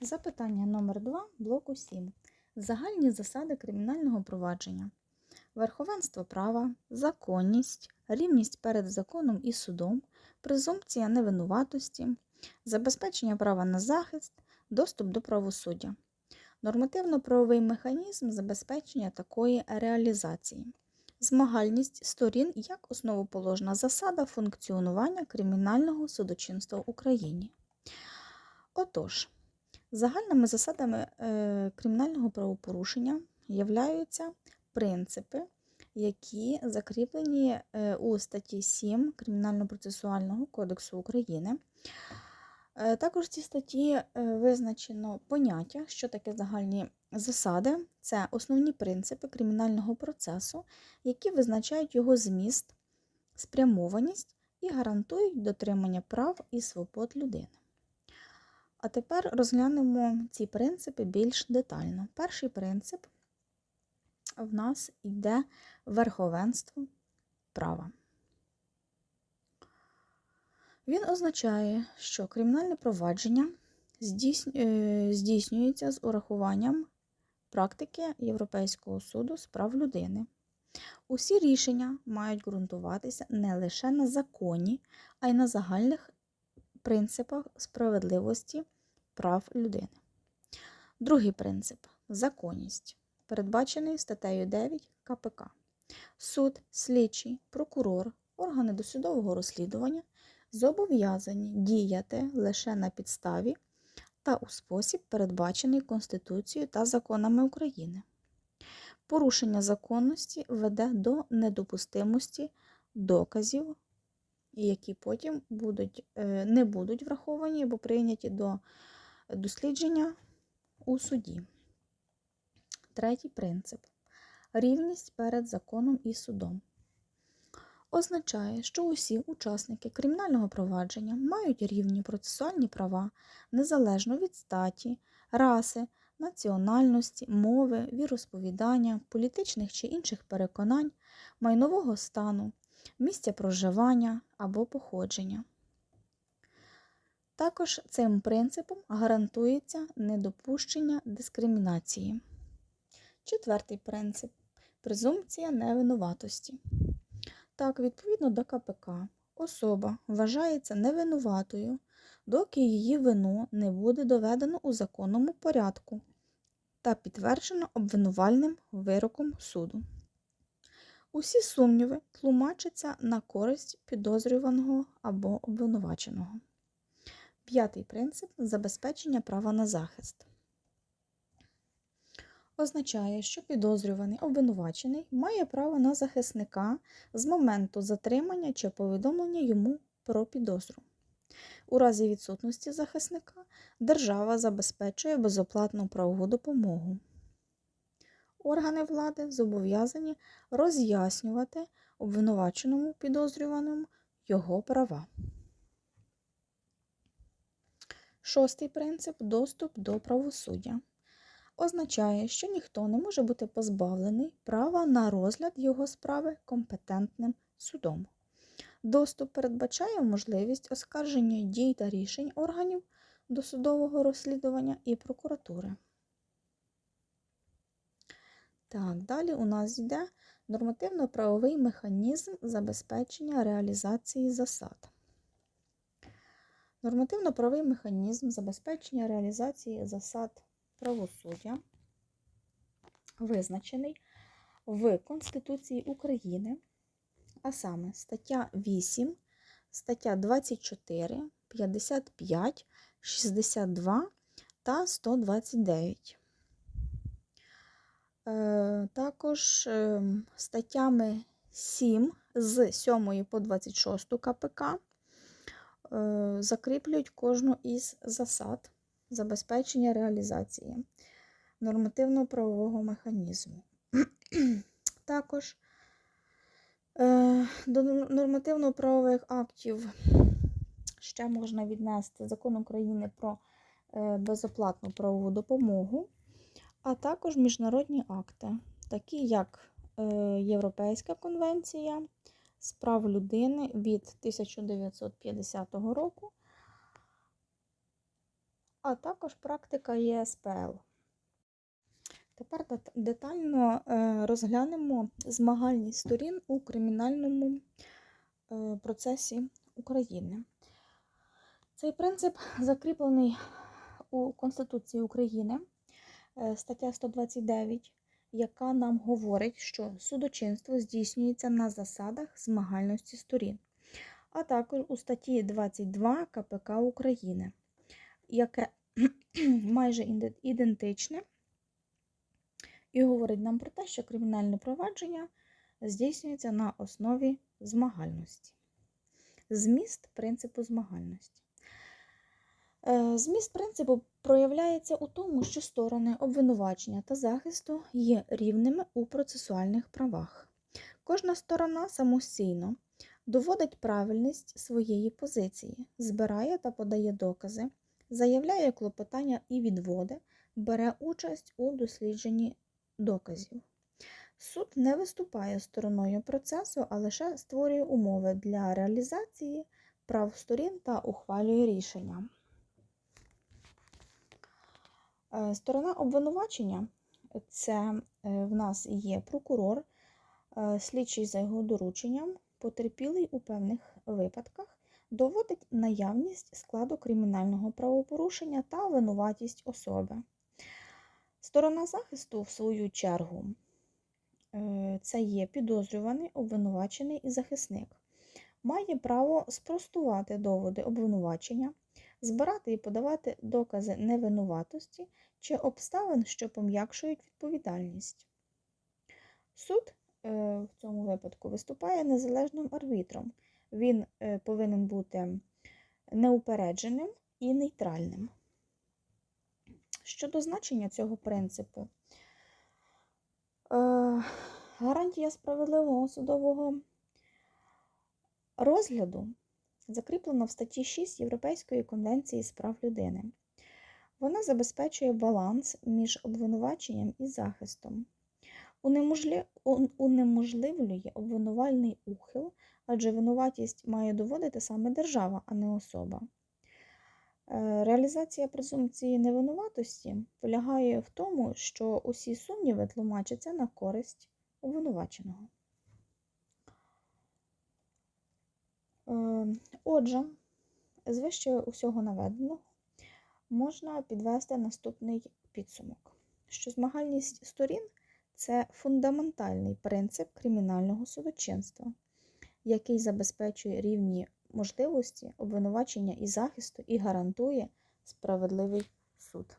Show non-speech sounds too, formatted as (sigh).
Запитання номер 2 блоку 7. Загальні засади кримінального провадження. Верховенство права, законність, рівність перед законом і судом, презумпція невинуватості, забезпечення права на захист, доступ до правосуддя. Нормативно-правовий механізм забезпечення такої реалізації. Змагальність сторін як основоположна засада функціонування кримінального судочинства в Україні. Отож, Загальними засадами е, кримінального правопорушення являються принципи, які закріплені е, у статті 7 Кримінально-процесуального кодексу України. Е, Також в цій статті визначено поняття, що таке загальні засади, це основні принципи кримінального процесу, які визначають його зміст, спрямованість і гарантують дотримання прав і свобод людини. А тепер розглянемо ці принципи більш детально. Перший принцип в нас йде верховенство права. Він означає, що кримінальне провадження е, здійснюється з урахуванням практики Європейського суду з прав людини. Усі рішення мають ґрунтуватися не лише на законі, а й на загальних принципах справедливості прав людини. Другий принцип законність, передбачений статтею 9 КПК. Суд, слідчий, прокурор, органи досудового розслідування зобов'язані діяти лише на підставі та у спосіб, передбачений Конституцією та законами України. Порушення законності веде до недопустимості доказів, які потім будуть, е, не будуть враховані або прийняті до дослідження у суді. Третій принцип рівність перед законом і судом. Означає, що усі учасники кримінального провадження мають рівні процесуальні права незалежно від статі, раси, національності, мови, віросповідання, політичних чи інших переконань, майнового стану, місця проживання або походження. Також цим принципом гарантується недопущення дискримінації. Четвертий принцип презумпція невинуватості. Так, відповідно до КПК, особа вважається невинуватою, доки її вину не буде доведено у законному порядку та підтверджено обвинувальним вироком суду. Усі сумніви тлумачаться на користь підозрюваного або обвинуваченого. П'ятий принцип забезпечення права на захист. Означає, що підозрюваний обвинувачений має право на захисника з моменту затримання чи повідомлення йому про підозру. У разі відсутності захисника держава забезпечує безоплатну правову допомогу. Органи влади зобов'язані роз'яснювати обвинуваченому підозрюваному його права. Шостий принцип доступ до правосуддя. Означає, що ніхто не може бути позбавлений права на розгляд його справи компетентним судом. Доступ передбачає можливість оскарження дій та рішень органів досудового розслідування і прокуратури. Так, далі у нас йде нормативно-правовий механізм забезпечення реалізації засад. Нормативно-правовий механізм забезпечення реалізації засад правосуддя визначений в Конституції України, а саме стаття 8, стаття 24, 55, 62 та 129. Е, також е, статтями 7 з 7 по 26 КПК закріплюють кожну із засад забезпечення реалізації нормативно-правового механізму. (clears throat) Також до нормативно-правових актів ще можна віднести закон України про безоплатну правову допомогу а також міжнародні акти, такі як е, Європейська конвенція з прав людини від 1950 року, а також практика ЄСПЛ. Тепер детально е, розглянемо змагальність сторін у кримінальному е, процесі України. Цей принцип закріплений у Конституції України, е, стаття 129, яка нам говорить, що судочинство здійснюється на засадах змагальності сторін, а також у статті 22 КПК України, яке (clears throat) майже ідентичне і говорить нам про те, що кримінальне провадження здійснюється на основі змагальності. Зміст принципу змагальності. Е, Зміст принципу проявляється у тому, що сторони обвинувачення та захисту є рівними у процесуальних правах. Кожна сторона самостійно доводить правильність своєї позиції, збирає та подає докази, заявляє клопотання і відводи, бере участь у дослідженні доказів. Суд не виступає стороною процесу, а лише створює умови для реалізації прав сторін та ухвалює рішення. Сторона обвинувачення це е, в нас є прокурор, е, слідчий за його дорученням, потерпілий у певних випадках, доводить наявність складу кримінального правопорушення та винуватість особи. Сторона захисту, в свою чергу, е, це є підозрюваний, обвинувачений і захисник. Має право спростувати доводи обвинувачення, збирати і подавати докази невинуватості чи обставин, що пом'якшують відповідальність. Суд е, в цьому випадку виступає незалежним арбітром. Він е, повинен бути неупередженим і нейтральним. Щодо значення цього принципу, е, гарантія справедливого судового розгляду закріплена в статті 6 Європейської конвенції з прав людини. Вона забезпечує баланс між обвинуваченням і захистом, унеможливлює обвинувальний ухил, адже винуватість має доводити саме держава, а не особа. Е, Реалізація презумпції невинуватості полягає в тому, що усі сумніви тлумачаться на користь обвинуваченого. Е, Отже, з вище усього наведеного можна підвести наступний підсумок, що змагальність сторін це фундаментальний принцип кримінального судочинства, який забезпечує рівні можливості обвинувачення і захисту і гарантує справедливий суд.